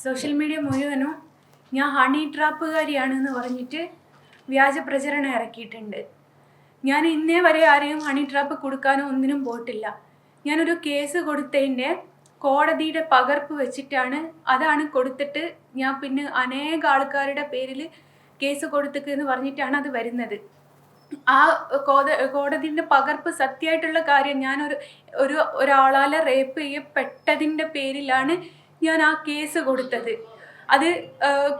Social media മുഴുവനും ഞാൻ honey ട്രാപ്പുകാരിയാണെന്ന് പറഞ്ഞിട്ട് വ്യാജ പ്രചരണം ഇറക്കിയിട്ടുണ്ട്. ഞാൻ ഇന്നേ വരെ ആരെയും ഹണി ട്രാപ്പ് കൊടുക്കാനോ ഒന്നിനും പോയിട്ടില്ല. ഞാനൊരു കേസ് കൊടുത്തതിന്റെ കോടതിയുടെ പകർപ്പ് വെച്ചിട്ടാണ് അതാണ് കൊടുത്തിട്ട് ഞാൻ പിന്നെ അനേക ആൾക്കാരുടെ പേരിൽ കേസ് കൊടുത്തിക്കെന്ന് പറഞ്ഞിട്ടാണ് അത് വരുന്നത്. ആ കോത കോടതിന്റെ പകർപ്പ് സത്യമായിട്ടുള്ള കാര്യം ഞാനൊരു ഒരു ഒരാളാൽ റേപ്പ് ചെയ്യപ്പെട്ടതിന്റെ പേരിലാണ് ഞാൻ ആ കേസ് കൊടുത്തത്. അത്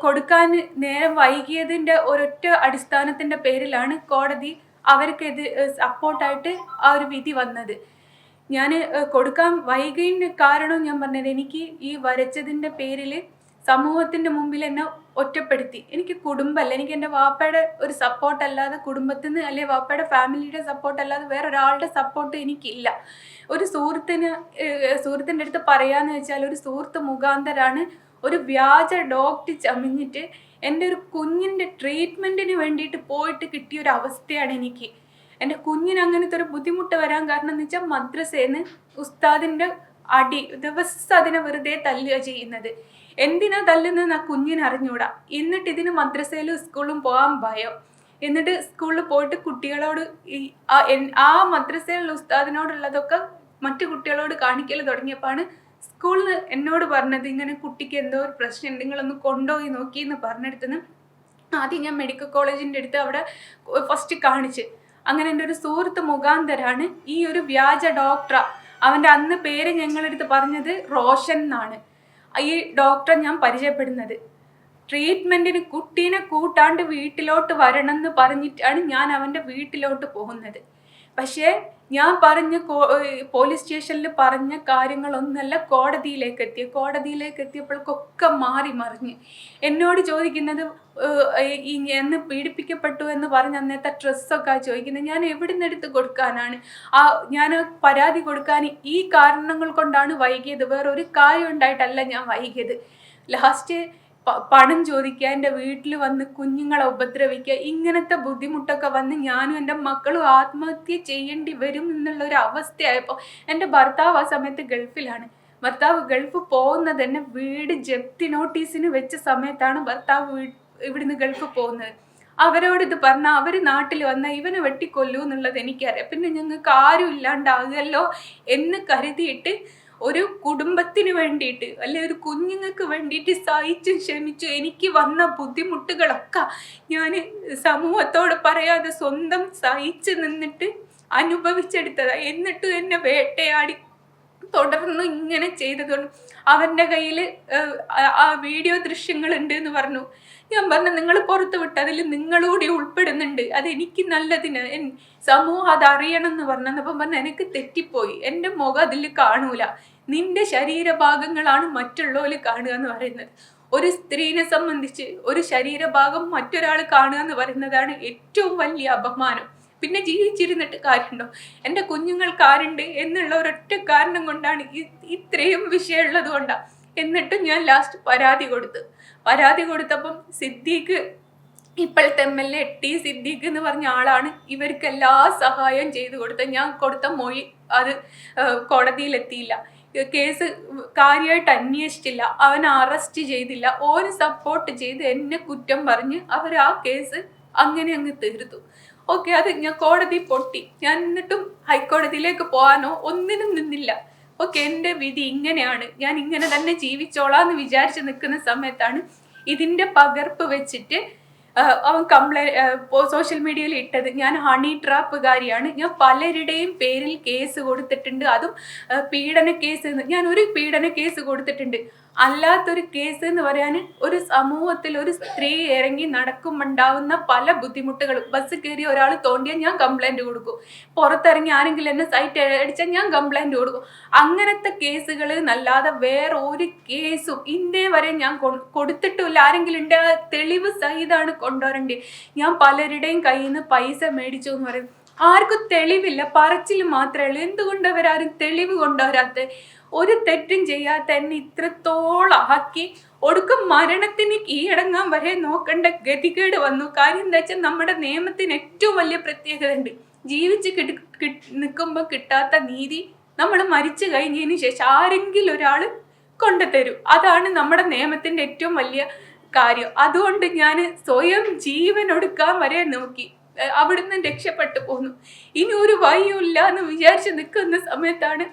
കൊടുക്കാൻ നേരം വൈകിയതിന്റെ ഒരൊറ്റ അടിസ്ഥാനത്തിന്റെ പേരിലാണ് കോടതി അവർക്കെത് സപ്പോർട്ടായിട്ട് ആ ഒരു വിധി വന്നത്. ഞാൻ കൊടുക്കാൻ വൈകിയതിന്റെ കാരണം ഞാൻ പറഞ്ഞത് എനിക്ക് ഈ വരച്ചതിന്റെ പേരിൽ സമൂഹത്തിന്റെ മുമ്പിൽ എന്നെ ഒറ്റപ്പെടുത്തി. എനിക്ക് കുടുംബമല്ല എനിക്ക് എന്റെ വാപ്പയുടെ ഒരു സപ്പോർട്ട് അല്ലാതെ കുടുംബത്തിൽ നിന്ന് അല്ലെങ്കിൽ വാപ്പയുടെ ഫാമിലിയുടെ സപ്പോർട്ട് അല്ലാതെ വേറെ ഒരാളുടെ സപ്പോർട്ട് എനിക്കില്ല. ഒരു സുഹൃത്തിന് സുഹൃത്തിന്റെ അടുത്ത് പറയാന്ന് വെച്ചാൽ ഒരു സുഹൃത്ത് മുഖാന്തരാണ് ഒരു വ്യാജ ഡോക്ടർ ചമിഞ്ഞിട്ട് എന്റെ ഒരു കുഞ്ഞിന്റെ ട്രീറ്റ്മെന്റിന് വേണ്ടിയിട്ട് പോയിട്ട് കിട്ടിയ ഒരു അവസ്ഥയാണ് എനിക്ക്. എന്റെ കുഞ്ഞിന് അങ്ങനത്തെ ഒരു ബുദ്ധിമുട്ട് വരാൻ കാരണം എന്ന് വെച്ചാൽ മദ്രസേന്ന് ഉസ്താദിന്റെ അടി ദിവസം അതിനെ വെറുതെ തല്ലുക ചെയ്യുന്നത്. എന്തിനാ തല്ലുന്നതെന്ന് ആ കുഞ്ഞിന് അറിഞ്ഞൂടാ. എന്നിട്ട് ഇതിന് മദ്രസയിലും സ്കൂളിലും പോകാൻ ഭയം. എന്നിട്ട് സ്കൂളിൽ പോയിട്ട് കുട്ടികളോട് ഈ ആ മദ്രസയിലുള്ള ഉസ്താദിനോടുള്ളതൊക്കെ മറ്റു കുട്ടികളോട് കാണിക്കൽ തുടങ്ങിയപ്പോഴാണ് സ്കൂളിൽ എന്നോട് പറഞ്ഞത് ഇങ്ങനെ കുട്ടിക്ക് എന്തോ ഒരു പ്രശ്നം നിങ്ങളൊന്ന് കൊണ്ടുപോയി നോക്കി എന്ന് പറഞ്ഞെടുത്തുനിന്ന് ആദ്യം ഞാൻ മെഡിക്കൽ കോളേജിന്റെ അടുത്ത് അവിടെ ഫസ്റ്റ് കാണിച്ച്. അങ്ങനെ എന്റെ ഒരു സുഹൃത്ത് മുഖാന്തരാണ് ഈ ഒരു വ്യാജ ഡോക്ടർ അവന്റെ അന്ന് പേര് ഞങ്ങളെടുത്ത് പറഞ്ഞത് റോഷൻ എന്നാണ്. ഈ ഡോക്ടറെ ഞാൻ പരിചയപ്പെടുന്നത്. ട്രീറ്റ്മെന്റിന് കുട്ടീനെ കൂട്ടാണ്ട് വീട്ടിലോട്ട് വരണം എന്ന് പറഞ്ഞിട്ടാണ് ഞാൻ അവന്റെ വീട്ടിലോട്ട് പോകുന്നത്. പക്ഷേ ഞാൻ പറഞ്ഞ പോലീസ് സ്റ്റേഷനിൽ പറഞ്ഞ കാര്യങ്ങളൊന്നല്ല കോടതിയിലേക്ക് എത്തിയ. കോടതിയിലേക്ക് എത്തിയപ്പോഴേക്കൊക്കെ മാറി മറിഞ്ഞ്. എന്നോട് ചോദിക്കുന്നത് ഈ എന്ന് പീഡിപ്പിക്കപ്പെട്ടു എന്ന് പറഞ്ഞ അന്നത്തെ ഡ്രസ്സൊക്കെ ചോദിക്കുന്നത് ഞാൻ എവിടെ നിന്ന് എടുത്ത് കൊടുക്കാനാണ്? ആ ഞാൻ പരാതി കൊടുക്കാൻ ഈ കാരണങ്ങൾ കൊണ്ടാണ് വൈകിയത്. വേറൊരു കാര്യം ഉണ്ടായിട്ടല്ല ഞാൻ വൈകിയത്. ലാസ്റ്റ് പണം ചോദിക്കുക എന്റെ വീട്ടിൽ വന്ന് കുഞ്ഞുങ്ങളെ ഉപദ്രവിക്കുക ഇങ്ങനത്തെ ബുദ്ധിമുട്ടൊക്കെ വന്ന് ഞാനും എന്റെ മക്കളും ആത്മഹത്യ ചെയ്യേണ്ടി വരും എന്നുള്ള ഒരു അവസ്ഥയായപ്പോൾ എന്റെ ഭർത്താവ് ആ സമയത്ത് ഗൾഫിലാണ്. ഭർത്താവ് ഗൾഫ് പോകുന്നത് തന്നെ വീട് ജപ്തി നോട്ടീസിന് വെച്ച സമയത്താണ് ഭർത്താവ് ഇവിടുന്ന് ഗൾഫ് പോകുന്നത്. അവരോട് ഇത് പറഞ്ഞാൽ അവർ നാട്ടിൽ വന്നാൽ ഇവനെ വെട്ടിക്കൊല്ലൂ എന്നുള്ളത് എനിക്കറിയാം. പിന്നെ ഞങ്ങൾക്ക് ആരും ഇല്ലാണ്ടാകുമല്ലോ എന്ന് കരുതിയിട്ട് ഒരു കുടുംബത്തിന് വേണ്ടിയിട്ട് അല്ലെ ഒരു കുഞ്ഞുങ്ങൾക്ക് വേണ്ടിയിട്ട് സഹിച്ചും ക്ഷമിച്ചു എനിക്ക് വന്ന ബുദ്ധിമുട്ടുകളൊക്കെ ഞാൻ സമൂഹത്തോട് പറയാതെ സ്വന്തം സഹിച്ച് നിന്നിട്ട് അനുഭവിച്ചെടുത്തതാണ് എന്നിട്ട് എന്നെ വേട്ടയാടി തുടർന്ന് ഇങ്ങനെ ചെയ്തതുകൊണ്ട് അവന്റെ കയ്യിൽ ആ വീഡിയോ ദൃശ്യങ്ങളുണ്ട് എന്ന് പറഞ്ഞു. ഞാൻ പറഞ്ഞു നിങ്ങൾ പുറത്ത് വിട്ട് അതിൽ നിങ്ങളൂടി ഉൾപ്പെടുന്നുണ്ട്. അത് എനിക്ക് നല്ലതിന്. സമൂഹം അത് അറിയണം എന്ന് പറഞ്ഞപ്പം പറഞ്ഞു എനിക്ക് തെറ്റിപ്പോയി. എന്റെ മുഖം അതിൽ കാണൂല. നിന്റെ ശരീരഭാഗങ്ങളാണ് മറ്റുള്ളവർ കാണുക എന്ന് പറയുന്നത്. ഒരു സ്ത്രീനെ സംബന്ധിച്ച് ഒരു ശരീരഭാഗം മറ്റൊരാൾ കാണുക എന്ന് പറയുന്നതാണ് ഏറ്റവും വലിയ അപമാനം. പിന്നെ ജീവിച്ചിരുന്നിട്ട് കാര്യമുണ്ടോ? എന്റെ കുഞ്ഞുങ്ങൾക്ക് ആരുണ്ട്? എന്നുള്ള ഒരൊറ്റ കാരണം കൊണ്ടാണ് ഇത്രയും വിഷയമുള്ളത് കൊണ്ടാണ് എന്നിട്ടും ഞാൻ ലാസ്റ്റ് പരാതി കൊടുത്തു. പരാതി കൊടുത്തപ്പം സിദ്ദീഖ് ഇപ്പോഴത്തെ M L A T Siddique എന്ന് പറഞ്ഞ ആളാണ് ഇവർക്ക് എല്ലാ സഹായം ചെയ്തു കൊടുത്തത്. ഞാൻ കൊടുത്ത മൊഴി അത് കോടതിയിലെത്തിയില്ല. കേസ് കാര്യമായിട്ട് അന്വേഷിച്ചില്ല. അവൻ അറസ്റ്റ് ചെയ്തില്ല. ഓന് സപ്പോർട്ട് ചെയ്ത് എന്നെ കുറ്റം പറഞ്ഞ് അവർ ആ കേസ് അങ്ങനെ അങ്ങ് തീർത്തു. ഓക്കെ അത് ഞാൻ കോടതി പൊട്ടി. ഞാൻ എന്നിട്ടും ഹൈക്കോടതിയിലേക്ക് പോകാനോ ഒന്നിനും നിന്നില്ല. ഓക്കെ എന്റെ വിധി ഇങ്ങനെയാണ്. ഞാൻ ഇങ്ങനെ തന്നെ ജീവിച്ചോളാം എന്ന് വിചാരിച്ച് നിൽക്കുന്ന സമയത്താണ് ഇതിന്റെ പകർപ്പ് വെച്ചിട്ട് അവൻ കംപ്ലൈന്റ് സോഷ്യൽ മീഡിയയിൽ ഇട്ടത് ഞാൻ ഹണി ട്രാപ്പുകാരിയാണ് ഞാൻ പലരുടെയും പേരിൽ കേസ് കൊടുത്തിട്ടുണ്ട്. അതും പീഡന കേസ് ഞാൻ ഒരു പീഡന കേസ് കൊടുത്തിട്ടുണ്ട്. അല്ലാത്തൊരു കേസ് എന്ന് പറയാൻ ഒരു സമൂഹത്തിൽ ഒരു സ്ത്രീ ഇറങ്ങി നടക്കുമ്പോണ്ടാവുന്ന പല ബുദ്ധിമുട്ടുകളും. ബസ് കയറി ഒരാൾ തോണ്ടിയാൽ ഞാൻ കംപ്ലൈന്റ് കൊടുക്കും. പുറത്തിറങ്ങി ആരെങ്കിലും എന്നെ സൈറ്റ് അടിച്ചാൽ ഞാൻ കംപ്ലൈന്റ് കൊടുക്കും. അങ്ങനത്തെ കേസുകൾ എന്നല്ലാതെ വേറെ ഒരു കേസും ഇന്നേ വരെ ഞാൻ കൊടുത്തിട്ടില്ല ആരെങ്കിലും ആ തെളിവ് സഹിതമാണ് കൊണ്ടുവരേണ്ടത്. ഞാൻ പലരുടെയും കയ്യിൽ നിന്ന് പൈസ മേടിച്ചു എന്ന് പറയും. ആർക്കും തെളിവില്ല. പറച്ചിൽ മാത്രമേ ഉള്ളൂ. എന്തുകൊണ്ട് അവരാരും തെളിവ് കൊണ്ടുവരാത്ത ഒരു തെറ്റും ചെയ്യാത്ത എന്നെ ഇത്രത്തോളം ആക്കി. ഒടുക്കം മരണത്തിന് കീഴടങ്ങാൻ വരെ നോക്കേണ്ട ഗതികേട് വന്നു. കാര്യം എന്താ വെച്ചാൽ നമ്മുടെ നിയമത്തിന് ഏറ്റവും വലിയ പ്രത്യേകത ഉണ്ട് ജീവിച്ച് കിട്ടി നിൽക്കുമ്പോൾ കിട്ടാത്ത നീതി നമ്മൾ മരിച്ചു കഴിഞ്ഞതിന് ശേഷം ആരെങ്കിലും ഒരാൾ കൊണ്ടുതരും. അതാണ് നമ്മുടെ നിയമത്തിന്റെ ഏറ്റവും വലിയ കാര്യം. അതുകൊണ്ട് ഞാൻ സ്വയം ജീവൻ ഒടുക്കാൻ വരെ നോക്കി. അവിടുന്ന് രക്ഷപ്പെട്ടു പോന്നു. ഇനി ഒരു വഴിയുമില്ല എന്ന് വിചാരിച്ച് നിൽക്കുന്ന സമയത്താണ്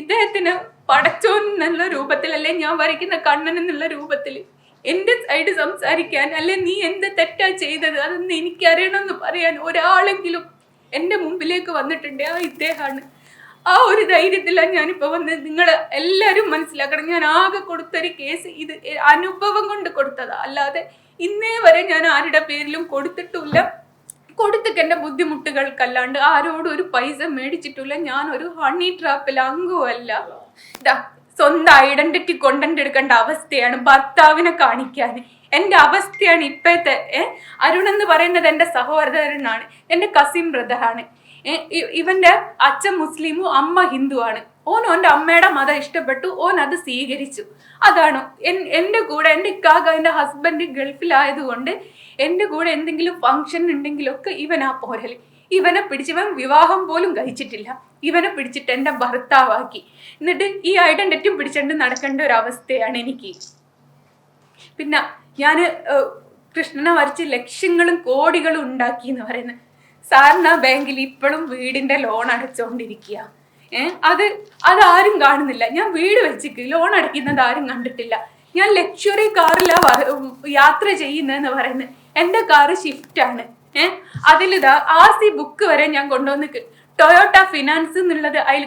ഇദ്ദേഹത്തിന് പടച്ചോൻ എന്നുള്ള രൂപത്തിൽ അല്ലെ ഞാൻ വരയ്ക്കുന്ന കണ്ണൻ എന്നുള്ള രൂപത്തിൽ എന്റെ സൈഡ് സംസാരിക്കാൻ അല്ലെ നീ എന്ത് തെറ്റാ ചെയ്തത്? അതൊന്നും എനിക്ക് അറിയണമെന്ന് പറയാൻ ഒരാളെങ്കിലും എന്റെ മുമ്പിലേക്ക് വന്നിട്ടുണ്ട്. ആ ഇദ്ദേഹമാണ്. ആ ഒരു ധൈര്യത്തിലാണ് ഞാനിപ്പോ വന്ന് നിങ്ങൾ എല്ലാവരും മനസ്സിലാക്കണം. ഞാൻ ആകെ കൊടുത്തൊരു കേസ് ഇത് അനുഭവം കൊണ്ട് കൊടുത്തതാ. അല്ലാതെ ഇന്നേ വരെ ഞാൻ ആരുടെ പേരിലും കൊടുത്തിട്ടില്ല. കൊടുത്തിട്ട് എന്റെ ബുദ്ധിമുട്ടുകൾക്കല്ലാണ്ട് ആരോടും ഒരു പൈസ മേടിച്ചിട്ടില്ല. ഞാൻ ഒരു ഹണി ട്രാപ്പിൽ അംഗമല്ല ദാ, സ്വന്തം ഐഡന്റിറ്റി കൊണ്ടന്റ് എടുക്കേണ്ട അവസ്ഥയാണ് ഭർത്താവിനെ കാണിക്കാൻ. എന്റെ അവസ്ഥയാണ് ഇപ്പോഴത്തെ അരുൺ എന്ന് പറയുന്നത് എന്റെ സഹോദരനാണ് എന്റെ കസിൻ ബ്രദറാണ് ഇവന്റെ അച്ഛൻ മുസ്ലിമും അമ്മ ഹിന്ദുവാണ്. ഓൻ ഓന്റെ അമ്മയുടെ മതം ഇഷ്ടപ്പെട്ടു ഓൻ അത് സ്വീകരിച്ചു. അതാണ് എൻ- എന്റെ കൂടെ എന്റെ ഇക്കാക എന്റെ ഹസ്ബൻഡ് ഗൾഫിലായതുകൊണ്ട് എന്റെ കൂടെ എന്തെങ്കിലും ഫംഗ്ഷൻ ഉണ്ടെങ്കിലൊക്കെ ആ പോരൽ. ഇവനെ പിടിച്ചവൻ വിവാഹം പോലും കഴിച്ചിട്ടില്ല. ഇവനെ പിടിച്ചിട്ട് എന്റെ ഭർത്താവാക്കി. എന്നിട്ട് ഈ ഐഡന്റിറ്റിയും പിടിച്ചുകൊണ്ട് നടക്കേണ്ട ഒരു അവസ്ഥയാണ് എനിക്ക്. പിന്നെ ഞാൻ കൃഷ്ണനെ വരച്ച് ലക്ഷ്യങ്ങളും കോടികളും ഉണ്ടാക്കി എന്ന് പറയുന്നത് സാറിന് ആ ബാങ്കിൽ ഇപ്പോഴും വീടിന്റെ ലോൺ അടച്ചുകൊണ്ടിരിക്കുക ഏഹ് അത് അതാരും കാണുന്നില്ല. ഞാൻ വീട് വെച്ചിട്ട് ലോൺ അടയ്ക്കുന്നത് ആരും കണ്ടിട്ടില്ല. ഞാൻ ലക്ഷറി കാറിലാ യാത്ര ചെയ്യുന്നതെന്ന് പറയുന്നത് എന്റെ കാറ് ഷിഫ്റ്റ് ആണ്. ഏഹ് അതിലിതാ ആർ സി ബുക്ക് വരെ ഞാൻ കൊണ്ടുവന്ന് ടൊയോട്ട ഫിനാൻസ് എന്നുള്ളത് അതിൽ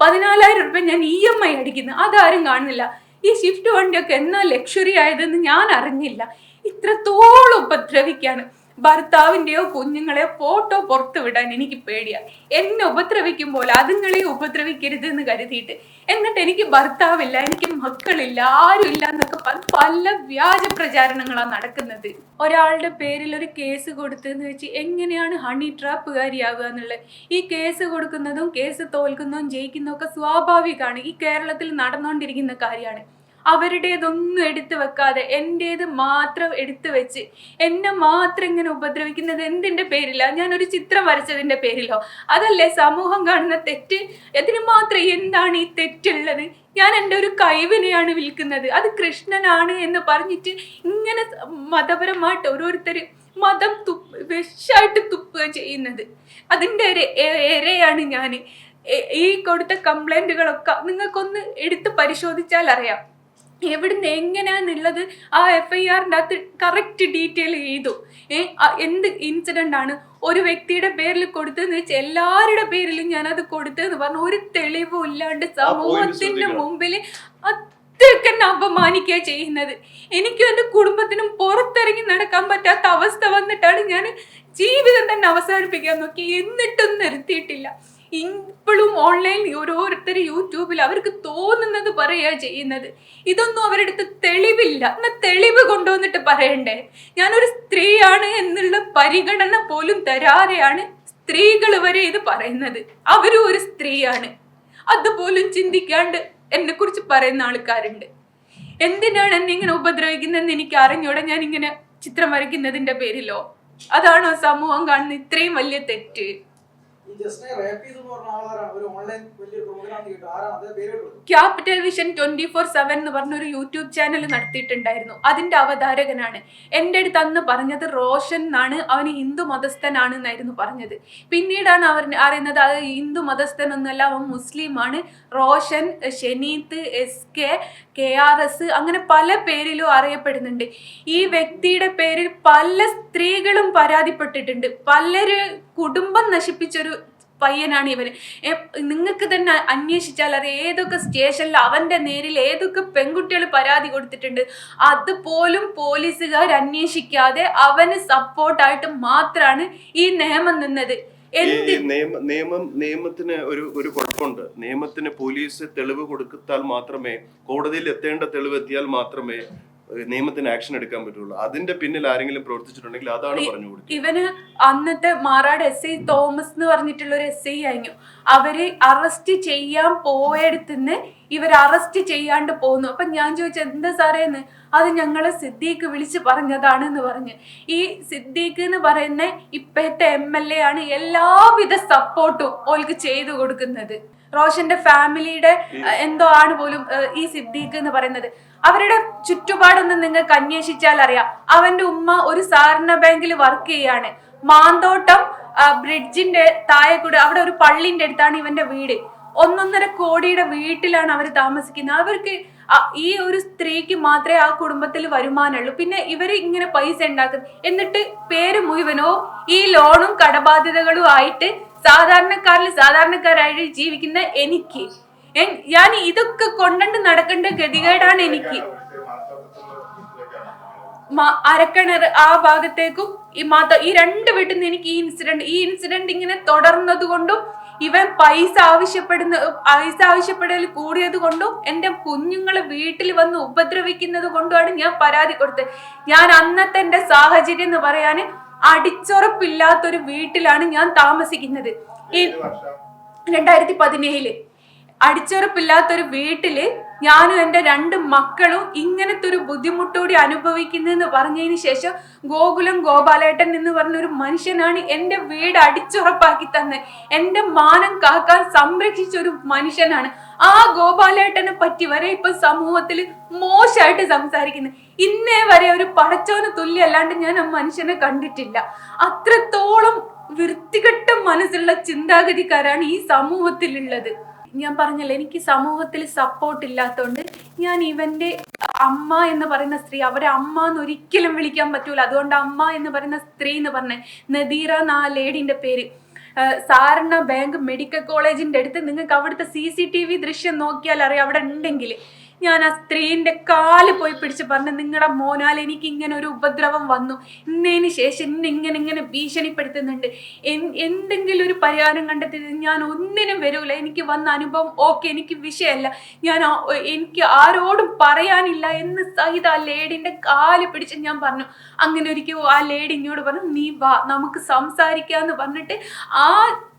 പതിനാലായിരം റുപ്യ ഞാൻ ഇ എം ഐ അടിക്കുന്നു. അതാരും കാണുന്നില്ല. ഈ ഷിഫ്റ്റ് വണ്ടിയൊക്കെ എന്നാ ലക്ഷറി ആയതെന്ന് ഞാൻ അറിഞ്ഞില്ല. ഇത്രത്തോളം ഉപദ്രവിക്കാണ്. ഭർത്താവിന്റെയോ കുഞ്ഞുങ്ങളെയോ ഫോട്ടോ പുറത്തു വിടാൻ എനിക്ക് പേടിയാ. എന്നെ ഉപദ്രവിക്കുമ്പോൾ അതുങ്ങളെ ഉപദ്രവിക്കരുത് എന്ന് കരുതിയിട്ട് എന്നിട്ട് എനിക്ക് ഭർത്താവില്ല എനിക്ക് മക്കളില്ല ആരുമില്ല എന്നൊക്കെ പറഞ്ഞ് പല വ്യാജ പ്രചാരണങ്ങളാണ് നടക്കുന്നത്. ഒരാളുടെ പേരിൽ ഒരു കേസ് കൊടുത്തെന്ന് വെച്ച് എങ്ങനെയാണ് ഹണി ട്രാപ്പുകാരിയാവുക എന്നുള്ളത്? ഈ കേസ് കൊടുക്കുന്നതും കേസ് തോൽക്കുന്നതും ജയിക്കുന്നതും ഒക്കെ സ്വാഭാവികമാണ്. ഈ കേരളത്തിൽ നടന്നുകൊണ്ടിരിക്കുന്ന കാര്യമാണ്. അവരുടേതൊന്നും എടുത്തു വെക്കാതെ എന്റേത് മാത്രം എടുത്തു വെച്ച് എന്നെ മാത്രം ഇങ്ങനെ ഉപദ്രവിക്കുന്നത് എന്തിന്റെ പേരിലാ? ഞാനൊരു ചിത്രം വരച്ചതിന്റെ പേരിലോ? അതല്ലേ സമൂഹം കാണുന്ന തെറ്റ്? അതിന് മാത്രം എന്താണ് ഈ തെറ്റുള്ളത്? ഞാൻ എന്റെ ഒരു കഴിവിനെയാണ് വിൽക്കുന്നത്. അത് കൃഷ്ണനാണ് എന്ന് പറഞ്ഞിട്ട് ഇങ്ങനെ മതപരമായിട്ട് ഓരോരുത്തർ മതം തുപ്പ് വിഷായിട്ട് തുപ്പുക ചെയ്യുന്നത്. അതിന്റെ ഒരു ഇരയാണ് ഞാൻ ഈ കൊടുത്ത കംപ്ലൈന്റുകളൊക്കെ നിങ്ങൾക്കൊന്ന് എടുത്ത് പരിശോധിച്ചാൽ അറിയാം. എവിടുന്ന് എങ്ങനെയാന്നുള്ളത് ആ എഫ് ഐ ആറിന്റെ അകത്ത് കറക്റ്റ് ഡീറ്റെയിൽ ചെയ്തു എന്ത് ഇൻസിഡന്റ് ആണ്? ഒരു വ്യക്തിയുടെ പേരിൽ കൊടുത്തതെന്ന് വെച്ചാൽ എല്ലാവരുടെ പേരിലും ഞാനത് കൊടുത്തതെന്ന് പറഞ്ഞു ഒരു തെളിവും ഇല്ലാണ്ട് സമൂഹത്തിന്റെ മുമ്പിൽ അത്രയ്ക്ക് തന്നെ അപമാനിക്കുക ചെയ്യുന്നത്. എനിക്കും എന്റെ കുടുംബത്തിനും പുറത്തിറങ്ങി നടക്കാൻ പറ്റാത്ത അവസ്ഥ വന്നിട്ടാണ് ഞാൻ ജീവിതം തന്നെ അവസാനിപ്പിക്കാൻ നോക്കി എന്നിട്ടും നിർത്തിയിട്ടില്ല. ഇപ്പോഴും ഓൺലൈനിൽ ഓരോരുത്തർ യൂട്യൂബിൽ അവർക്ക് തോന്നുന്നത് പറയുക ചെയ്യുന്നത്. ഇതൊന്നും അവരുടെ അടുത്ത് തെളിവില്ല. എന്നാ തെളിവ് കൊണ്ടുവന്നിട്ട് പറയണ്ടേ? ഞാനൊരു സ്ത്രീയാണ് എന്നുള്ള പരിഗണന പോലും തരാതെയാണ് സ്ത്രീകൾ വരെ ഇത് പറയുന്നത്. അവരും ഒരു സ്ത്രീയാണ്. അതുപോലും ചിന്തിക്കാണ്ട് എന്നെ കുറിച്ച് പറയുന്ന ആൾക്കാരുണ്ട്. എന്തിനാണ് എന്നെ ഇങ്ങനെ ഉപദ്രവിക്കുന്നതെന്ന് എനിക്ക് അറിഞ്ഞൂടെ ഞാൻ ഇങ്ങനെ ചിത്രം വരയ്ക്കുന്നതിന്റെ പേരിലോ? അതാണോ സമൂഹം കാണുന്ന ഇത്രയും വലിയ തെറ്റ്? Capital vision twenty four seven എന്ന് പറഞ്ഞ ഒരു യൂട്യൂബ് ചാനൽ നടത്തിയിട്ടുണ്ടായിരുന്നു. അതിന്റെ അവതാരകനാണ്. എന്റെ അടുത്ത് അന്ന് പറഞ്ഞത് റോഷൻ എന്നാണ്. അവന് ഹിന്ദു മതസ്ഥനാണ് എന്നായിരുന്നു പറഞ്ഞത്. പിന്നീടാണ് അവർ അറിയുന്നത് അത് ഹിന്ദു മതസ്ഥനൊന്നുമല്ല അവൻ മുസ്ലിമാണ് Roshan Sheneeth S K K R S അങ്ങനെ പല പേരിലും അറിയപ്പെടുന്നുണ്ട്. ഈ വ്യക്തിയുടെ പേരിൽ പല സ്ത്രീകളും പരാതിപ്പെട്ടിട്ടുണ്ട്. പലര് കുടുംബം നശിപ്പിച്ചൊരു പയ്യനാണ് ഇവന്. നിങ്ങൾക്ക് തന്നെ അന്വേഷിച്ചാൽ അത് ഏതൊക്കെ സ്റ്റേഷനിൽ അവന്റെ നേരിൽ ഏതൊക്കെ പെൺകുട്ടികൾ പരാതി കൊടുത്തിട്ടുണ്ട്. അതുപോലും പോലീസുകാർ അന്വേഷിക്കാതെ അവന് സപ്പോർട്ടായിട്ട് മാത്രമാണ് ഈ നിയമം നിന്നത്. നിയമ നിയമം നിയമത്തിന് ഒരു ഒരു കുഴപ്പമുണ്ട്. നിയമത്തിന് പോലീസ് തെളിവ് കൊടുത്താൽ മാത്രമേ കോടതിയിൽ എത്തേണ്ട തെളിവ് എത്തിയാൽ മാത്രമേ നിയമത്തിന് ആക്ഷൻ എടുക്കാൻ പറ്റുള്ളൂ. അതിന്റെ പിന്നിൽ ആരെങ്കിലും പ്രവർത്തിച്ചിട്ടുണ്ടെങ്കിൽ അതാണ് പറഞ്ഞു കൊടുക്കുക ഇവന് അന്നത്തെ മാറാട് എസ് ഐ തോമസ് എന്ന് പറഞ്ഞിട്ടുള്ള ഒരു എസ് ഐ ആയിരുന്നു. അവർ അറസ്റ്റ് ചെയ്യാൻ പോയടുത്തുനിന്ന് ഇവർ അറസ്റ്റ് ചെയ്യാണ്ട് പോകുന്നു അപ്പൊ ഞാൻ ചോദിച്ചു എന്താ സാറേ എന്ന്? അത് ഞങ്ങളെ സിദ്ദീഖ് വിളിച്ച് പറഞ്ഞതാണ് എന്ന് പറഞ്ഞ്. ഈ സിദ്ദീഖ് എന്ന് പറയുന്ന ഇപ്പോഴത്തെ എം എൽ എ ആണ് എല്ലാവിധ സപ്പോർട്ടും ഓൾക്ക് ചെയ്തു കൊടുക്കുന്നത്. റോഷന്റെ ഫാമിലിയുടെ എന്തോ ആണ് പോലും ഈ സിദ്ദീഖ് എന്ന് പറയുന്നത്. അവരുടെ ചുറ്റുപാടൊന്നും നിങ്ങൾക്ക് അന്വേഷിച്ചാൽ അറിയാം. അവന്റെ ഉമ്മ ഒരു സഹകരണ ബാങ്കിൽ വർക്ക് ചെയ്യാണ്. മാന്തോട്ടം ബ്രിഡ്ജിന്റെ താഴെ കൂടെ അവിടെ ഒരു പള്ളിന്റെ അടുത്താണ് ഇവന്റെ വീട്. ഒന്നൊന്നര കോടിയുടെ വീട്ടിലാണ് അവർ താമസിക്കുന്നത്. അവർക്ക് ഈ ഒരു സ്ത്രീക്ക് മാത്രമേ ആ കുടുംബത്തിൽ വരുമാനമുള്ളൂ. പിന്നെ ഇവർ ഇങ്ങനെ പൈസ ഉണ്ടാക്കും എന്നിട്ട് പേര് മുഴുവനോ ഈ ലോണും കടബാധ്യതകളും ആയിട്ട് സാധാരണക്കാരിൽ സാധാരണക്കാരായിട്ട് ജീവിക്കുന്ന എനിക്ക്. ഞാൻ ഇതൊക്കെ കൊണ്ടണ്ട് നടക്കേണ്ട ഗതികേടാണ് എനിക്ക്. അരക്കണർ ആ ഭാഗത്തേക്കും ഈ മാത ഈ രണ്ട് വീട്ടിൽ നിന്ന് എനിക്ക് ഈ ഇൻസിഡന്റ് ഈ ഇൻസിഡന്റ് ഇങ്ങനെ തുടർന്നത് കൊണ്ടും ഇവൻ പൈസ ആവശ്യപ്പെടുന്ന പൈസ ആവശ്യപ്പെടൽ കൂടിയത് കൊണ്ടും എന്റെ കുഞ്ഞുങ്ങളെ വീട്ടിൽ വന്ന് ഉപദ്രവിക്കുന്നത് കൊണ്ടുമാണ് ഞാൻ പരാതി കൊടുത്തത്. ഞാൻ അന്നത്തെ എന്റെ സാഹചര്യം എന്ന് പറയാൻ അടിച്ചുറപ്പില്ലാത്തൊരു വീട്ടിലാണ് ഞാൻ താമസിക്കുന്നത്. ഈ രണ്ടായിരത്തി പതിനേഴിൽ. അടിച്ചുറപ്പില്ലാത്തൊരു വീട്ടിൽ ഞാനും എന്റെ രണ്ട് മക്കളും ഇങ്ങനത്തെ ഒരു ബുദ്ധിമുട്ടോടി അനുഭവിക്കുന്നതെന്ന് പറഞ്ഞതിന് ശേഷം ഗോകുലം ഗോപാലേട്ടൻ എന്ന് പറഞ്ഞ ഒരു മനുഷ്യനാണ് എന്റെ വീട് അടിച്ചുറപ്പാക്കി തന്നെ. എന്റെ മാനം കാക്കാൻ സംരക്ഷിച്ച ഒരു മനുഷ്യനാണ്. ആ ഗോപാലേട്ടനെ പറ്റി വരെ ഇപ്പൊ സമൂഹത്തിൽ മോശമായിട്ട് സംസാരിക്കുന്നു. ഇന്നേ വരെ ഒരു പടച്ചോന് തുല്യല്ലാണ്ട് ഞാൻ ആ മനുഷ്യനെ കണ്ടിട്ടില്ല. അത്രത്തോളം വൃത്തികെട്ട മനസ്സുള്ള ചിന്താഗതിക്കാരാണ് ഈ സമൂഹത്തിലുള്ളത്. ഞാൻ പറഞ്ഞല്ലോ എനിക്ക് സമൂഹത്തിൽ സപ്പോർട്ട് ഇല്ലാത്തതുകൊണ്ട് ഞാൻ ഇവന്റെ അമ്മ എന്ന് പറയുന്ന സ്ത്രീ അവരെ അമ്മ എന്ന് ഒരിക്കലും വിളിക്കാൻ പറ്റൂല. അതുകൊണ്ട് അമ്മ എന്ന് പറയുന്ന സ്ത്രീ എന്ന് പറഞ്ഞ നദീറ എന്ന ആ ലേഡിന്റെ പേര്. സാറിന ബാങ്ക് മെഡിക്കൽ കോളേജിന്റെ അടുത്ത് നിങ്ങൾക്ക് അവിടുത്തെ സി സി ടി വി ദൃശ്യം നോക്കിയാൽ അറിയാം അവിടെ ഉണ്ടെങ്കിൽ ഞാൻ ആ സ്ത്രീന്റെ കാൽ പോയി പിടിച്ച് പറഞ്ഞു നിങ്ങളുടെ മോനാൽ എനിക്ക് ഇങ്ങനെ ഒരു ഉപദ്രവം വന്നു. ഇന്നതിന് ശേഷം എന്നെ ഇങ്ങനെ ഇങ്ങനെ ഭീഷണിപ്പെടുത്തുന്നുണ്ട്. എന്തെങ്കിലും ഒരു പരിഹാരം കണ്ടെത്തി ഞാൻ ഒന്നിനും വരൂല. എനിക്ക് വന്ന അനുഭവം ഓക്കെ എനിക്ക് വിഷയമല്ല ഞാൻ എനിക്ക് ആരോടും പറയാനില്ല എന്ന് സഹിത ആ ലേഡിന്റെ കാൽ പിടിച്ച് ഞാൻ പറഞ്ഞു. അങ്ങനെ ഒരിക്കൽ ആ ലേഡി ഇങ്ങോട്ട് പറഞ്ഞു നീ വാ നമുക്ക് സംസാരിക്കാന്ന് പറഞ്ഞിട്ട് ആ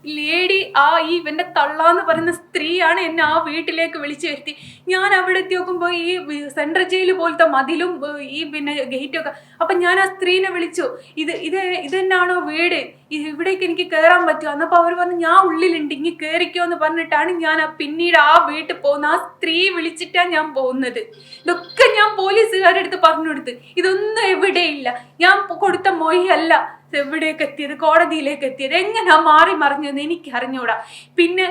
ലേഡി ആ ഈ ഇവന്റെ തള്ളാന്ന് പറയുന്ന സ്ത്രീയാണ് എന്നെ ആ വീട്ടിലേക്ക് വിളിച്ചു വരുത്തി. ഞാൻ അവിടെ എത്തി നോക്കുമ്പോൾ ഈ സെൻട്രൽ ജയിൽ പോലത്തെ മതിലും ഈ പിന്നെ ഗേറ്റും ഒക്കെ. അപ്പൊ ഞാൻ ആ സ്ത്രീനെ വിളിച്ചു. ഇത് ഇത് ഇതെന്നാണോ വീട്? ഇവിടേക്ക് എനിക്ക് കയറാൻ പറ്റുമോ? എന്നപ്പോൾ അവർ പറഞ്ഞു ഞാൻ ഉള്ളിലുണ്ട് ഇങ്ങി കയറിക്കോ എന്ന് പറഞ്ഞിട്ടാണ് ഞാൻ ആ പിന്നീട് ആ വീട്ടിൽ പോകുന്ന ആ സ്ത്രീ വിളിച്ചിട്ടാണ് ഞാൻ പോകുന്നത്. ഇതൊക്കെ ഞാൻ പോലീസുകാരുടെ അടുത്ത് പറഞ്ഞു കൊടുത്ത്. ഇതൊന്നും എവിടെയില്ല. ഞാൻ കൊടുത്ത മൊഴിയല്ല എവിടേക്ക് എത്തിയത് കോടതിയിലേക്ക് എത്തിയത്. എങ്ങനെയാ മാറി മറിഞ്ഞത് എനിക്ക് അറിഞ്ഞൂടാ പിന്നെ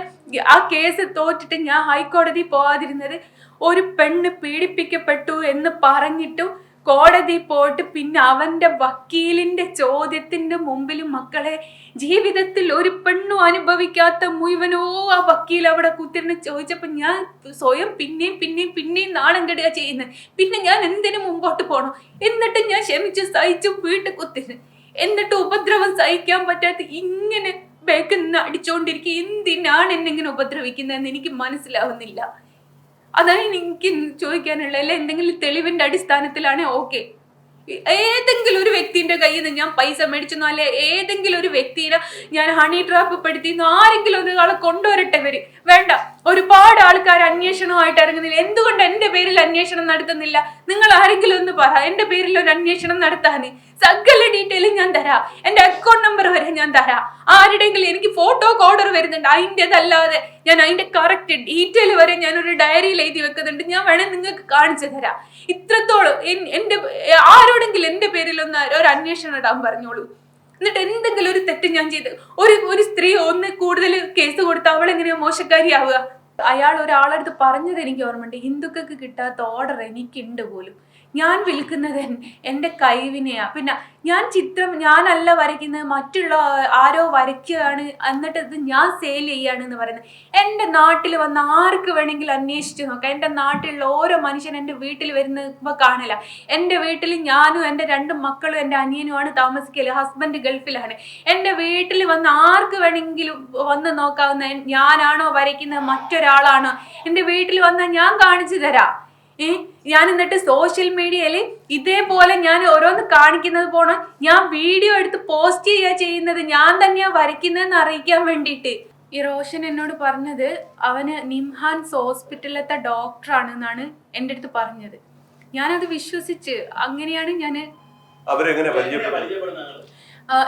ആ കേസ് തോറ്റിട്ട് ഞാൻ ഹൈക്കോടതി പോവാതിരുന്നത് ഒരു പെണ്ണ് പീഡിപ്പിക്കപ്പെട്ടു എന്ന് പറഞ്ഞിട്ടും കോടതി പോയിട്ട് പിന്നെ അവന്റെ വക്കീലിന്റെ ചോദ്യത്തിന്റെ മുമ്പിൽ മക്കളെ ജീവിതത്തിൽ ഒരു പെണ്ണും അനുഭവിക്കാത്ത മുഴുവനോ ആ വക്കീൽ അവിടെ കുത്തിരുന്ന് ചോദിച്ചപ്പോൾ ഞാൻ സ്വയം പിന്നെയും പിന്നെയും പിന്നെയും നാണം കെടുക ചെയ്യുന്നത് പിന്നെ ഞാൻ എന്തിനു മുമ്പോട്ട് പോകണം എന്നിട്ട് ഞാൻ ക്ഷമിച്ച് സഹിച്ചു വീട്ടിൽ കുത്തിരുന്ന്. എന്നിട്ട് ഉപദ്രവം സഹിക്കാൻ പറ്റാത്ത ഇങ്ങനെ ബേക്കിൽ നിന്ന് അടിച്ചുകൊണ്ടിരിക്കുക എന്തിനാണ് എന്നെ ഇങ്ങനെ ഉപദ്രവിക്കുന്നതെന്ന് എനിക്ക് മനസ്സിലാവുന്നില്ല. അതാണ് എനിക്ക് ചോദിക്കാനുള്ള അല്ലെ എന്തെങ്കിലും തെളിവിന്റെ അടിസ്ഥാനത്തിലാണ് ഓക്കെ ഏതെങ്കിലും ഒരു വ്യക്തിന്റെ കയ്യിൽ നിന്ന് ഞാൻ പൈസ മേടിച്ചെന്നോ അല്ലെ ഏതെങ്കിലും ഒരു വ്യക്തിനെ ഞാൻ ഹണി ട്രാപ്പ് പെടുത്തിന്നോ ആരെങ്കിലും ഒരാളെ കൊണ്ടുവരട്ടെ ഇവർ. വേണ്ട. ഒരുപാട് ആൾക്കാർ അന്വേഷണമായിട്ട് ഇറങ്ങുന്നില്ല. എന്തുകൊണ്ട് എന്റെ പേരിൽ അന്വേഷണം നടത്തുന്നില്ല? നിങ്ങൾ ആരെങ്കിലും ഒന്ന് പറ. എന്റെ പേരിൽ ഒരു അന്വേഷണം നടത്താന്. സകല ഡീറ്റെയിൽ ഞാൻ തരാം. എന്റെ അക്കൗണ്ട് നമ്പർ വരെ ഞാൻ തരാം. ആരുടെങ്കിലും എനിക്ക് ഫോട്ടോ ഓർഡർ വരുന്നുണ്ട്. അതിന്റെതല്ലാതെ ഞാൻ അതിന്റെ കറക്റ്റ് ഡീറ്റെയിൽ വരെ ഞാൻ ഒരു ഡയറിയിൽ എഴുതി വെക്കുന്നുണ്ട്. ഞാൻ വേണേൽ നിങ്ങൾക്ക് കാണിച്ചു തരാം. ഇത്രത്തോളം എന്റെ ആരോടെങ്കിലും എന്റെ പേരിൽ ഒന്ന് ഒരു അന്വേഷണം ഇടാൻ പറഞ്ഞോളൂ. എന്നിട്ട് എന്തെങ്കിലും ഒരു തെറ്റ് ഞാൻ ചെയ്ത് ഒരു ഒരു സ്ത്രീ ഒന്ന് കൂടുതൽ കേസ് കൊടുത്ത് അവൾ എങ്ങനെയാ മോശക്കാരിയാവുക. അയാൾ ഒരാളടുത്ത് പറഞ്ഞത് എനിക്ക് ഓർമ്മയുണ്ട്. ഹിന്ദുക്കൾക്ക് കിട്ടാത്ത ഓർഡർ എനിക്കുണ്ട് പോലും. ഞാൻ വിൽക്കുന്നത് എൻ- എന്റെ കഴിവിനെയാ. പിന്നെ ഞാൻ ചിത്രം ഞാനല്ല വരയ്ക്കുന്നത് മറ്റുള്ള ആരോ വരയ്ക്കുകയാണ് എന്നിട്ട് ഇത് ഞാൻ സെയിൽ ചെയ്യാണ് എന്ന് പറയുന്നത്. എന്റെ നാട്ടിൽ വന്ന ആർക്ക് വേണമെങ്കിലും അന്വേഷിച്ച് നോക്കാം. എന്റെ നാട്ടിലുള്ള ഓരോ മനുഷ്യൻ എന്റെ വീട്ടിൽ വരുമ്പോൾ കാണില്ല. എന്റെ വീട്ടിൽ ഞാനും എന്റെ രണ്ട് മക്കളും എന്റെ അനിയനുമാണ് താമസിക്കൽ. ഹസ്ബൻഡ് ഗൾഫിലാണ്. എന്റെ വീട്ടിൽ വന്ന് ആർക്ക് വേണമെങ്കിലും വന്ന് നോക്കാവുന്ന ഞാനാണോ വരയ്ക്കുന്നത്? മറ്റൊരാളാണോ? എന്റെ വീട്ടിൽ വന്നാൽ ഞാൻ കാണിച്ചു തരാം. ഏ ഞാൻ എന്നിട്ട് സോഷ്യൽ മീഡിയയിൽ ഇതേപോലെ ഞാൻ ഓരോന്ന് കാണിക്കുന്നത് പോണ ഞാൻ വീഡിയോ എടുത്ത് പോസ്റ്റ് ചെയ്യുക ചെയ്യുന്നത് ഞാൻ തന്നെയാ വരയ്ക്കുന്നതെന്ന് അറിയിക്കാൻ വേണ്ടിയിട്ട്. ഈ റോഷൻ എന്നോട് പറഞ്ഞത് അവന് നിംഹാൻസ് ഹോസ്പിറ്റലിലത്തെ ഡോക്ടറാണ് എന്നാണ് എന്റെ അടുത്ത് പറഞ്ഞത്. ഞാനത് വിശ്വസിച്ച് അങ്ങനെയാണ് ഞാൻ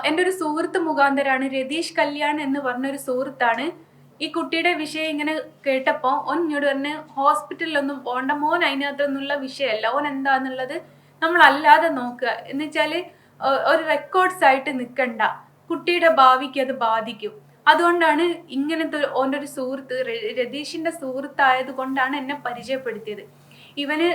എന്റെ ഒരു സുഹൃത്ത് മുഖാന്തരാണ് രതീഷ് കല്യാൺ എന്ന് പറഞ്ഞൊരു സുഹൃത്താണ്. ഈ കുട്ടിയുടെ വിഷയം ഇങ്ങനെ കേട്ടപ്പോൾ ഓൻ ഇങ്ങോട്ട് പറഞ്ഞ് ഹോസ്പിറ്റലിലൊന്നും പോകണ്ട മോൻ അതിനകത്തൊന്നുള്ള വിഷയമല്ല. ഓൻ എന്താന്നുള്ളത് നമ്മളല്ലാതെ നോക്കുക. എന്ന് വെച്ചാൽ ഒരു റെക്കോർഡ്സ് ആയിട്ട് നിൽക്കണ്ട കുട്ടിയുടെ ഭാവിക്ക് അത് ബാധിക്കും. അതുകൊണ്ടാണ് ഇങ്ങനത്തെ ഓന്റെ ഒരു സുഹൃത്ത് രതീഷിന്റെ സുഹൃത്തായത് കൊണ്ടാണ് എന്നെ പരിചയപ്പെടുത്തിയത്. ഇവന്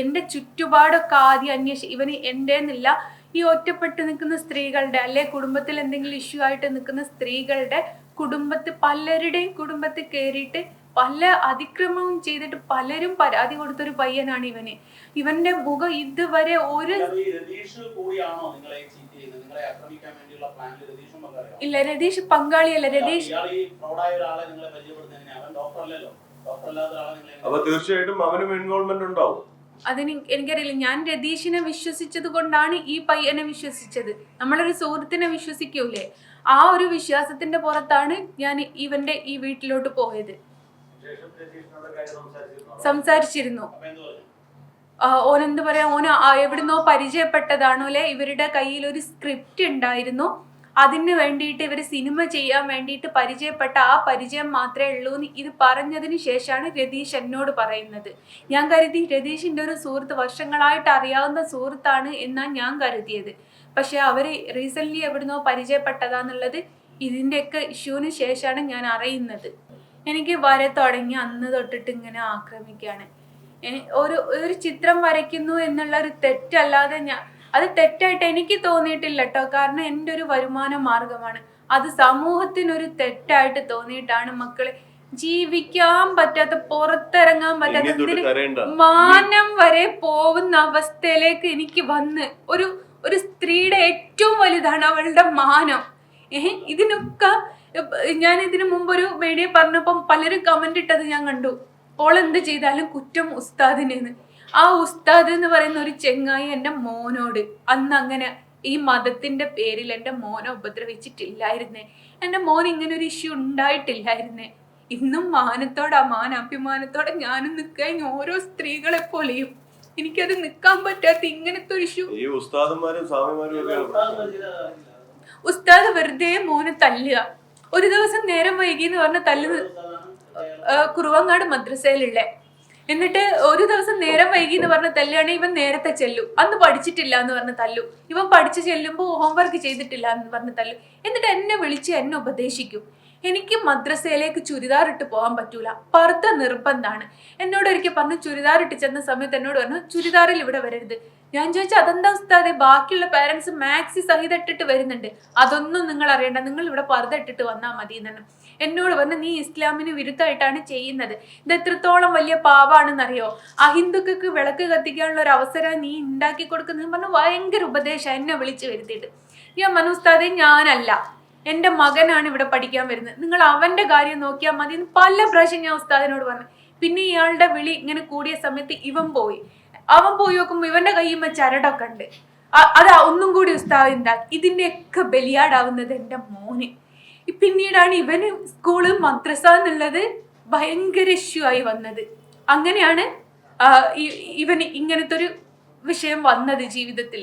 എന്റെ ചുറ്റുപാടൊക്കെ ആദ്യം അന്വേഷി ഇവന് എന്റെന്നില്ല ഈ ഒറ്റപ്പെട്ട് നിൽക്കുന്ന സ്ത്രീകളുടെ അല്ലെ കുടുംബത്തിൽ എന്തെങ്കിലും ഇഷ്യൂ ആയിട്ട് നിൽക്കുന്ന സ്ത്രീകളുടെ കുടുംബത്തിൽ പലരുടെയും കുടുംബത്തിൽ കയറിയിട്ട് പല അതിക്രമവും ചെയ്തിട്ട് പലരും പരാതി കൊടുത്തൊരു പയ്യനാണ് ഇവന്. ഇവന്റെ മുഖം ഇതുവരെ ഒരു? ഇല്ല രതീഷ് പങ്കാളിയല്ല. രതീഷ് അപ്പൊ തീർച്ചയായിട്ടും അവനും ഇൻവോൾവ്മെന്റ് ഉണ്ടാവും. അതിന് എനിക്കറിയില്ല. ഞാൻ രതീഷിനെ വിശ്വസിച്ചത് കൊണ്ടാണ് ഈ പയ്യനെ വിശ്വസിച്ചത്. നമ്മളൊരു സുഹൃത്തിനെ വിശ്വസിക്കൂലേ? ആ ഒരു വിശ്വാസത്തിന്റെ പുറത്താണ് ഞാൻ ഇവന്റെ ഈ വീട്ടിലോട്ട് പോയത്. സംസാരിച്ചിരുന്നു. ഓനെന്ത് പറയാ? ഓന് എവിടുന്നോ പരിചയപ്പെട്ടതാണോ അല്ലെ ഇവരുടെ കയ്യിൽ ഒരു സ്ക്രിപ്റ്റ് ഉണ്ടായിരുന്നു. അതിന് വേണ്ടിയിട്ട് ഇവർ സിനിമ ചെയ്യാൻ വേണ്ടിയിട്ട് പരിചയപ്പെട്ട ആ പരിചയം മാത്രമേ ഉള്ളൂ എന്ന് ഇത് പറഞ്ഞതിന് ശേഷമാണ് രതീഷ് എന്നോട് പറയുന്നത്. ഞാൻ കരുതി രതീഷിന്റെ ഒരു സുഹൃത്ത് വർഷങ്ങളായിട്ട് അറിയാവുന്ന സുഹൃത്താണ് എന്നാണ് ഞാൻ കരുതിയത്. പക്ഷേ അവർ റീസെന്റ്ലി എവിടുന്നോ പരിചയപ്പെട്ടതാന്നുള്ളത് ഇതിന്റെയൊക്കെ ഇഷ്യൂവിന് ശേഷമാണ് ഞാൻ അറിയുന്നത്. എനിക്ക് വര തുടങ്ങി അന്ന് തൊട്ടിട്ട് ഇങ്ങനെ ആക്രമിക്കുകയാണ് ഒരു ഒരു ചിത്രം വരയ്ക്കുന്നു എന്നുള്ള ഒരു തെറ്റല്ലാതെ ഞാൻ അത് തെറ്റായിട്ട് എനിക്ക് തോന്നിയിട്ടില്ല കേട്ടോ കാരണം എന്റെ ഒരു വരുമാന മാർഗമാണ്. അത് സമൂഹത്തിനൊരു തെറ്റായിട്ട് തോന്നിയിട്ടാണ് മക്കളെ ജീവിക്കാൻ പറ്റാത്ത പുറത്തിറങ്ങാൻ പറ്റാത്ത മാനം വരെ പോകുന്ന അവസ്ഥയിലേക്ക് എനിക്ക് വന്ന് ഒരു ഒരു സ്ത്രീയുടെ ഏറ്റവും വലുതാണ് അവളുടെ മാനം. ഏഹ് ഇതിനൊക്കെ ഞാൻ ഇതിനു മുമ്പ് ഒരു വീഡിയോ പറഞ്ഞപ്പം പലരും കമന്റ് ഇട്ടത് ഞാൻ കണ്ടു. ഓൾ എന്ത് ചെയ്താലും കുറ്റം ഉസ്താദിനെന്ന്. ആ ഉസ്താദ് എന്ന് പറയുന്ന ഒരു ചെങ്ങായി എന്റെ മോനോട് അന്ന് അങ്ങനെ ഈ മതത്തിന്റെ പേരിൽ എന്റെ മോനെ ഉപദ്രവിച്ചിട്ടില്ലായിരുന്നേ. എന്റെ മോൻ ഇങ്ങനെ ഒരു ഇഷ്യൂ ഉണ്ടായിട്ടില്ലായിരുന്നേ. ഇന്നും മാനത്തോടെ മാന അഭിമാനത്തോടെ ഞാനും നിൽക്കാൻ ഓരോ സ്ത്രീകളെ പോലെയും എനിക്കത് നിൽക്കാൻ പറ്റാത്ത ഇങ്ങനത്തെ ഒരു ഇഷ്യൂ ഈ ഉസ്താദന്മാരും സ്വാമിമാരും ഉസ്താദ് വെറുതെ മോനെ തല്ലുക. ഒരു ദിവസം നേരം വൈകി എന്ന് പറഞ്ഞ തല്ല് കുറുവങ്ങാട് മദ്രസയിലുള്ള എന്നിട്ട് ഒരു ദിവസം നേരം വൈകി എന്ന് പറഞ്ഞ തല്ലുകയാണ് ഇവൻ നേരത്തെ ചെല്ലു. അന്ന് പഠിച്ചിട്ടില്ല എന്ന് പറഞ്ഞ തല്ലു. ഇവൻ പഠിച്ചു ചെല്ലുമ്പോൾ ഹോംവർക്ക് ചെയ്തിട്ടില്ല എന്ന് പറഞ്ഞ തല്ലു. എന്നിട്ട് എന്നെ വിളിച്ച് എന്നെ ഉപദേശിക്കും. എനിക്ക് മദ്രസയിലേക്ക് ചുരിദാർ ഇട്ട് പോകാൻ പറ്റൂല. പർദ്ദ നിർബന്ധമാണ് എന്നോട് ഒരിക്കൽ പറഞ്ഞു ചുരിദാർ ഇട്ട് ചെന്ന സമയത്ത് എന്നോട് പറഞ്ഞു ചുരിദാറിൽ ഇവിടെ വരരുത്. ഞാൻ ചോദിച്ചാൽ അതെന്താ ഉസ്താദെ? ബാക്കിയുള്ള പാരന്റ്സ് മാക്സി സഹിതം ഇട്ടിട്ട് വരുന്നുണ്ട്. അതൊന്നും നിങ്ങൾ അറിയണ്ട. നിങ്ങൾ ഇവിടെ പർദ്ദ ഇട്ടിട്ട് വന്നാൽ മതി എന്നാണ് എന്നോട് വന്ന് നീ ഇസ്ലാമിന് വിരുദ്ധമായിട്ടാണ് ചെയ്യുന്നത്. ഇത് എത്രത്തോളം വലിയ പാവാണെന്നറിയോ അഹിന്ദുക്കൾക്ക് വിളക്ക് കത്തിക്കാനുള്ള ഒരു അവസരം നീ ഉണ്ടാക്കി കൊടുക്കുന്നതെന്ന് പറഞ്ഞു ഭയങ്കര ഉപദേശം എന്നെ വിളിച്ചു വരുത്തിയിട്ട്. ഞാൻ മനുസ്താദെ ഞാനല്ല. എന്റെ മകനാണ് ഇവിടെ പഠിക്കാൻ വരുന്നത്. നിങ്ങൾ അവന്റെ കാര്യം നോക്കിയാൽ മതി എന്ന് പല പ്രാവശ്യം ഞാൻ ഉസ്താദിനോട് പറഞ്ഞു. പിന്നെ ഇയാളുടെ വിളി ഇങ്ങനെ കൂടിയ സമയത്ത് ഇവൻ പോയി. അവൻ പോയി നോക്കുമ്പോൾ ഇവന്റെ കയ്യുമ്മ ചരടൊക്കെ ഉണ്ട്. അതാ ഒന്നും കൂടി ഉസ്താദ് ഉണ്ടാക്കി ഇതിന്റെയൊക്കെ ബലിയാടാവുന്നത് എന്റെ മോന്. പിന്നീടാണ് ഇവന് സ്കൂൾ മദ്രസ എന്നുള്ളത് ഭയങ്കര ഇഷ്യൂ ആയി വന്നത്. അങ്ങനെയാണ് ഇവന് ഇങ്ങനത്തെ ഒരു വിഷയം വന്നത് ജീവിതത്തിൽ